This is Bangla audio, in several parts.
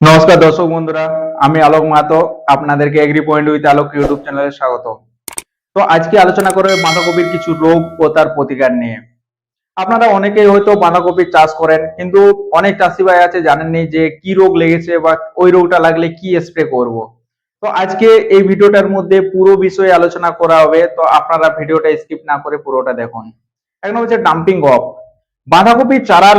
নমস্কার দর্শক বন্ধুরা, আমি আলোক মাহাতো, আপনাদেরকে agri point with Alok YouTube চ্যানেলে স্বাগত। তো আজকে আলোচনা করবে বাঁধাকপির কিছু রোগ ও তার প্রতিকার নিয়ে। আপনারা অনেকেই হয়তো বাঁধাকপির চাষ করেন, কিন্তু অনেক চাষি ভাই আছে জানেননি যে কি রোগ লেগেছে বা ওই রোগটা লাগলে কি স্প্রে করব। তো আজকে এই ভিডিওটার মধ্যে পুরো বিষয়ে আলোচনা করা হবে, তো আপনারা ভিডিওটা স্কিপ না করে পুরোটা দেখুন। এক নম্বর হচ্ছে ডাম্পিং অফ বাঁধাকপির চারার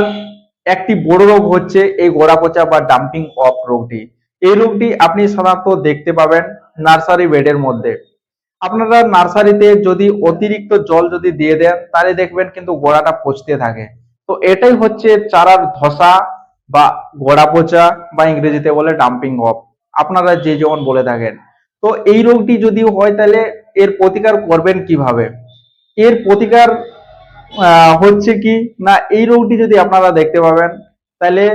একটি বড় রোগ হচ্ছে এই গোড়া পচা বা ডাম্পিং অফ রোগটি। এই রোগটি আপনি সাধারণত দেখতে পাবেন নার্সারি বেডের মধ্যে। আপনারা নার্সারিতে যদি অতিরিক্ত জল যদি দিয়ে দেন, তাহলে দেখবেন কিন্তু গোড়াটা পচতে থাকে। তো এটাই হচ্ছে চারার ধসা বা গোড়া পচা বা ইংরেজিতে বলে ডাম্পিং অফ আপনারা যে যেমন বলে থাকেন। তো এই রোগটি যদি হয়, তাহলে এর প্রতিকার করবেন কীভাবে? এর প্রতিকার হচ্ছে কি? না, এই রোগটি যদি আপনারা দেখতে পাবেন, তাহলে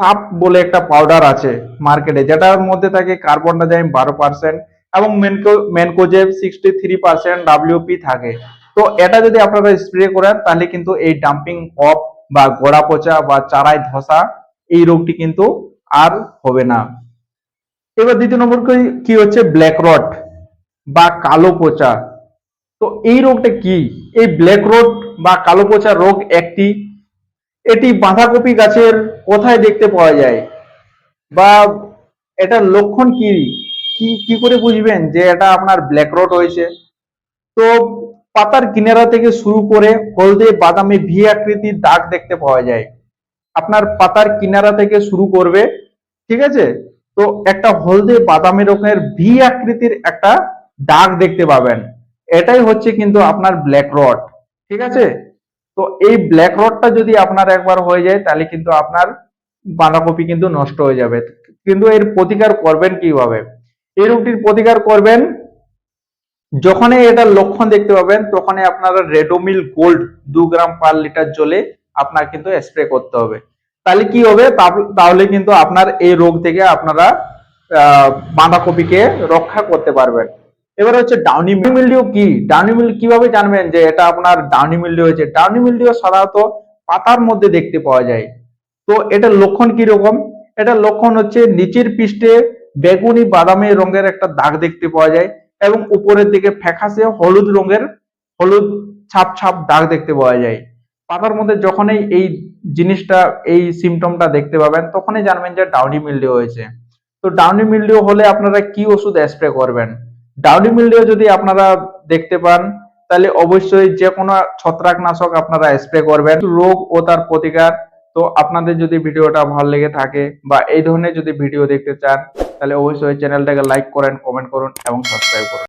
সাপ বলে একটা পাউডার আছে মার্কেটে যেটার মধ্যে থাকে কার্বন ডাইজাইম বারো পার্সেন্ট এবং মেনকো mancozeb sixty three percent WP থাকে। তো এটা যদি আপনারা স্প্রে করেন, তাহলে কিন্তু এই ডাম্পিং অফ বা গোড়া পচা বা চারায় ধসা, এই রোগটি কিন্তু আর হবে না। এবার দ্বিতীয় নম্বর কি হচ্ছে? ব্ল্যাক রট বা কালো পচা। তো এই রোগটা কি? এই ব্ল্যাক রোড বা কালো পচা রোগ একটি। এটি বাঁধাকপি গাছের কোথায় দেখতে পাওয়া যায়? বা এটার লক্ষণ কি? কি করে বুঝবেন যে এটা আপনার ব্ল্যাক রোড হয়েছে? তো পাতার কিনারা থেকে শুরু করে হলদে বাদামে ভি আকৃতির দাগ দেখতে পাওয়া যায়। আপনার পাতার কিনারা থেকে শুরু করবে, ঠিক আছে? তো একটা হলদে বাদামি রকমের ভি আকৃতির একটা দাগ দেখতে পাবেন। এটাই হচ্ছে কিন্তু আপনার ব্ল্যাক রড ঠিক আছে? তো এই ব্ল্যাক রডটা যদি আপনার একবার হয়ে যায়, তাহলে কিন্তু আপনার বাঁধাকপি কিন্তু নষ্ট হয়ে যাবে। কিন্তু এর প্রতিকার করবেন কীভাবে? এই রোগটির প্রতিকার করবেন যখনই এটার লক্ষণ দেখতে পাবেন, তখনই আপনারা রেডোমিল গোল্ড দু গ্রাম পার লিটার জলে আপনার কিন্তু স্প্রে করতে হবে। তাহলে কি হবে? তাহলে কিন্তু আপনার এই রোগ থেকে আপনারা বাঁধাকপিকে রক্ষা করতে পারবেন। এবার হচ্ছে ডাউনি মিলডিও কি? ডাউনি মিল কীভাবে জানবেন যে এটা আপনার ডাউনি মিলডিও হয়েছে? ডাউনি মিলডিও সাধারণত পাতার মধ্যে দেখতে পাওয়া যায়। তো এটার লক্ষণ কি রকম? এটার লক্ষণ হচ্ছে নিচের পৃষ্ঠে বেগুনি, বাদামি রঙের একটা দাগ দেখতে পাওয়া যায় এবং উপরের দিকে ফ্যাকাশে হলুদ রঙের হলুদ ছাপ ছাপ দাগ দেখতে পাওয়া যায়। পাতার মধ্যে যখনই এই জিনিসটা, এই সিমটমটা দেখতে পাবেন, তখনই জানবেন যে ডাউনি মিলডিও হয়েছে। তো ডাউনি মিলডিও হলে আপনারা কি ওষুধ স্প্রে করবেন? ডাউনি মিলডিও যদি আপনারা দেখতে পান, তাহলে অবশ্যই যে কোনো ছত্রাকনাশক আপনারা স্প্রে করবেন। রোগ ও তার প্রতিকার। তো আপনাদের যদি ভিডিওটা ভালো লেগে থাকে বা এই ধরনের যদি ভিডিও দেখতে চান, তাহলে অবশ্যই চ্যানেলটাকে লাইক করেন কমেন্ট করুন এবং সাবস্ক্রাইব করুন।